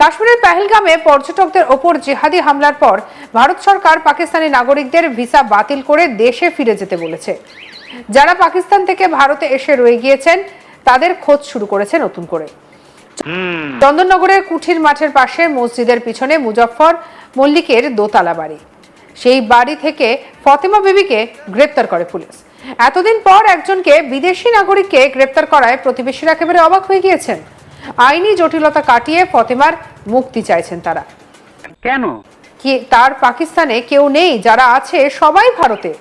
কাশ্মীরের পেহেলগামে পর্যটকদের ওপর জিহাদি হামলার পর ভারত সরকার পাকিস্তানি নাগরিকদের ভিসা বাতিল করে দেশে ফিরে যেতে বলেছে। যারা পাকিস্তান থেকে ভারতে এসে রয়ে গিয়েছেন তাদের খোঁজ শুরু করেছে নতুন করে। চন্দননগরের কুঠির মাঠের পাশে মসজিদের পিছনে মুজফফর মল্লিকের দোতলা বাড়ি। সেই বাড়ি থেকে ফতেমা বিবিকে গ্রেপ্তার করে পুলিশ। এতদিন পর একজনকে বিদেশি নাগরিককে গ্রেপ্তার করায় প্রতিবেশীরা একেবারে অবাক হয়ে গিয়েছেন। আইনি জটিলতা কাটিয়ে ফতেমার মুক্তি চাইছেন তারা। কেন? কি তার পাকিস্তানে কেউ নেই যারা আছে সবাই ভারতে।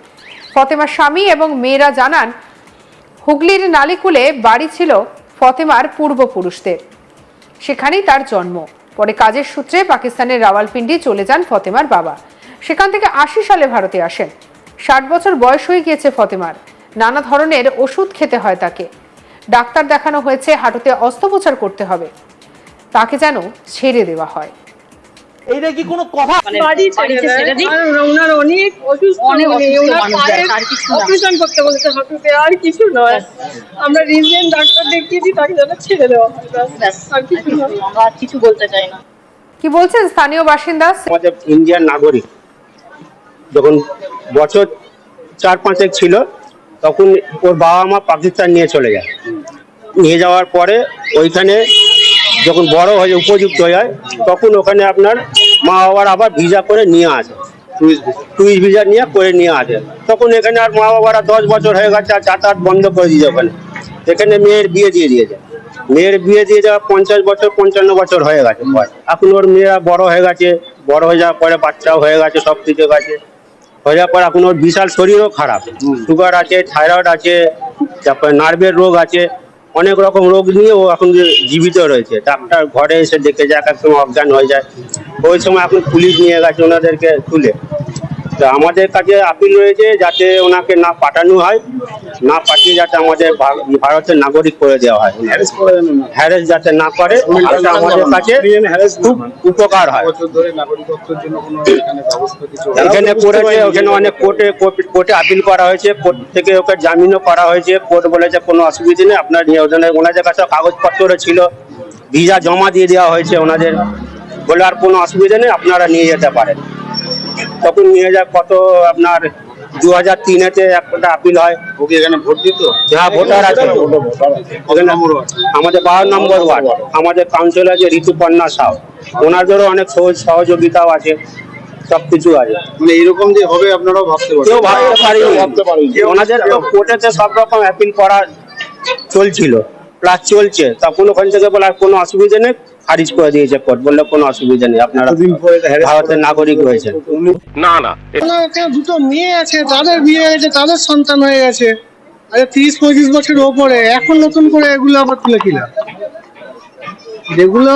ফতেমার স্বামী এবং মেয়েরা জানান হুগলির নালিকুলে বাড়ি ছিল ফতেমার পূর্বপুরুষদের। সেখানেই তার জন্ম। পরে কাজের সূত্রে পাকিস্তানের রাওয়ালপিন্ডি চলে যান ফতেমার বাবা। সেখান থেকে আশি সালে ভারতে আসেন। ষাট বছর বয়স হয়ে গিয়েছে ফতেমার। নানা ধরনের ওষুধ খেতে হয় তাকে। ডাক্তার দেখানো হয়েছে হাঁটুতে অস্ত্রোপচার করতে হবে। তাকে যেন ছেড়ে দেওয়া হয়। এইটা কি কোনো কথা? ওনার অনেক অসুস্থ কিছু অপারেশন করতে বলেছে হাঁটুতে আর কিছু নয়। আমরা রিজেন্ট ডাক্তার দেখিয়েছি তাকে যেন ছেড়ে দেওয়া ব্যাস। ব্যাস, আর কিছু আর কিছু বলতে চাই না। কি বলছেন স্থানীয় বাসিন্দা? আমাদের ইন্ডিয়ান নাগরিক যখন বছর চার পাঁচেক ছিল তখন ওর বাবা মা পাকিস্তান নিয়ে চলে যায়। নিয়ে যাওয়ার পরে ওইখানে যখন বড় হয়ে উপযুক্ত হয়ে যায় তখন ওখানে আপনার মা বাবার আবার ভিসা করে নিয়ে আসে। টুরিস্ট ভিসা নিয়ে করে নিয়ে আসে। তখন এখানে আর মা বাবারা দশ বছর হয়ে গেছে আর যাতায়াত বন্ধ করে দিয়েছে ওখানে। এখানে মেয়ের বিয়ে দিয়ে দিয়েছে। মেয়ের বিয়ে দিয়ে যাওয়া পঞ্চাশ বছর পঞ্চান্ন বছর হয়ে গেছে। এখন ওর মেয়েরা বড় হয়ে গেছে বড় হয়ে যাওয়ার পরে বাচ্চাও হয়ে গেছে সব কিছু গেছে। হয়ে যাওয়ার পর এখন ওর বিশাল শরীরও খারাপ। সুগার আছে থাইরয়েড আছে তারপরে নার্ভের রোগ আছে। অনেক রকম রোগ নিয়ে ও এখন জীবিত রয়েছে। ডাক্তার ঘরে এসে দেখে যায় এক অজ্ঞান হয়ে যায়। ওই সময় এখন পুলিশ নিয়ে গেছে ওনাদেরকে তুলে তো আমাদের কাছে আপিল রয়েছে যাতে ওনাকে না পাঠানো হয় না পাঠিয়ে যাতে আমাদের ভারতের নাগরিক করে দেওয়া হয়। হ্যারেস যাতে না করে আমাদের কাছে খুব উপকার হয়। এখানে করেছে ওখানে অনেক কোর্টে কোর্টে আপিল করা হয়েছে কোর্ট থেকে ওকে জামিনও করা হয়েছে। কোর্ট বলেছে কোনো অসুবিধা নেই আপনার ওনাদের কাছে কাগজপত্র ছিল। ভিসা জমা দিয়ে দেওয়া হয়েছে ওনাদের। বলে আর কোনো অসুবিধা নেই আপনারা নিয়ে যেতে পারেন। তখন নিয়ে যায় কত আপনার দু হাজার তিনেতে একটা আপিল হয়। ওকে এখানে ভোট দিত? হ্যাঁ ভোটার আছে। ওখানে আমাদের বারো নম্বর ওয়ার্ড আমাদের কাউন্সিলর আছে ঋতুপর্ণা সাউ ওনাদেরও অনেক সহজ সহযোগিতাও আছে সব কিছু আছে। মানে এরকম যে হবে আপনারাও ভাবতে পারেন। কেউ ভাবতে পারিনি। ওনাদের কোর্টেতে সব রকম অ্যাপিল করা চলছিল প্লাস চলছে। তখন ওখান থেকে বলে আর কোনো অসুবিধা নেই। খারিজ করে দিয়েছে কোর্ট। বললে কোনো অসুবিধা নেই আপনারা ভারতের নাগরিক রয়েছেন ওনার একটা দুটো মেয়ে আছে তাদের বিয়ে হয়েছে তাদের সন্তান হয়ে গেছে। আরে তিরিশ পঁয়ত্রিশ বছর ওপরে এখন নতুন করে এগুলো আবার তুলে কিনা যেগুলো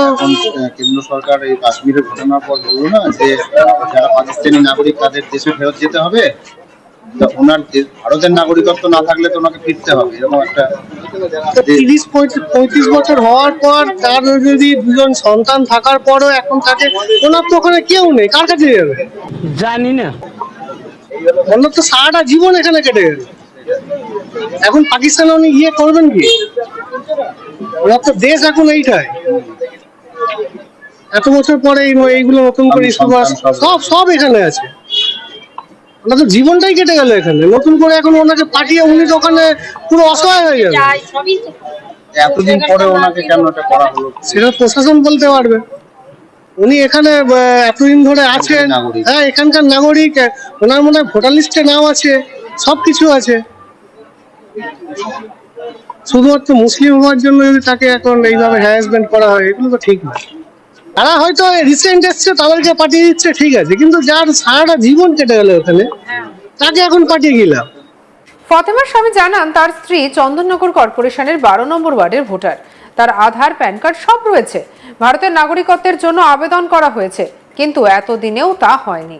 কেন্দ্র সরকার এই কাশ্মীরের ঘটনার পর বলল না যে যারা পাকিস্তানি নাগরিক তাদের দেশে ফেরত যেতে হবে। তা ওনার ভারতের নাগরিকত্ব না থাকলে তো ওনাকে ফিরতে হবে এরকম একটা তিরিশ পঁয়ত্রিশ পঁয়ত্রিশ বছর হওয়ার পর তার যদি দুজন সন্তান থাকার পরও এখন তাকে ওনার তো ওখানে কেউ নেই কার কাছে যাবে? জানি না। ওনার তো সারাটা জীবন এখানে কেটে গেল। এখন পাকিস্তানে উনি গিয়ে করবেন কি? ওনার তো দেশ এখন এইটাই। এত বছর পরে এই- এইগুলো নতুন করে সব সব এখানে আছে। ওনার তো জীবনটাই কেটে গেল এখানে। নতুন করে এখন ওনাকে পাঠিয়ে উনি তো ওখানে পুরো অসহায় হয়ে যাবে যাই সবই তো। এতদিন পরে ওনাকে কেন এটা করা হলো? সেটা প্রশাসন বলতে পারবে। উনি এখানে এতদিন ধরে আছেন। হ্যাঁ এখানকার নাগরিক। ওনার মনে হয় ভোটার লিস্টে নাম আছে সব কিছু আছে। শুধুমাত্র মুসলিম হওয়ার জন্য যদি তাকে এখন এইভাবে হ্যারাসমেন্ট করা হয় এগুলো তো ঠিক না তারা হয়তো রিসেন্ট এসছে, তাদেরকে পাঠিয়ে দিচ্ছে, ঠিক আছে। কিন্তু যার সারাটা জীবন কেটে গেল ওখানে, তাকে এখন পাঠিয়ে গেলাম ফতেমার স্বামী জানান, তার স্ত্রী চন্দননগর কর্পোরেশনের বারো নম্বর ওয়ার্ডের ভোটার। তার আধার, প্যান কার্ড সব রয়েছে। ভারতের নাগরিকত্বের জন্য আবেদন করা হয়েছে, কিন্তু এতদিনেও তা হয়নি।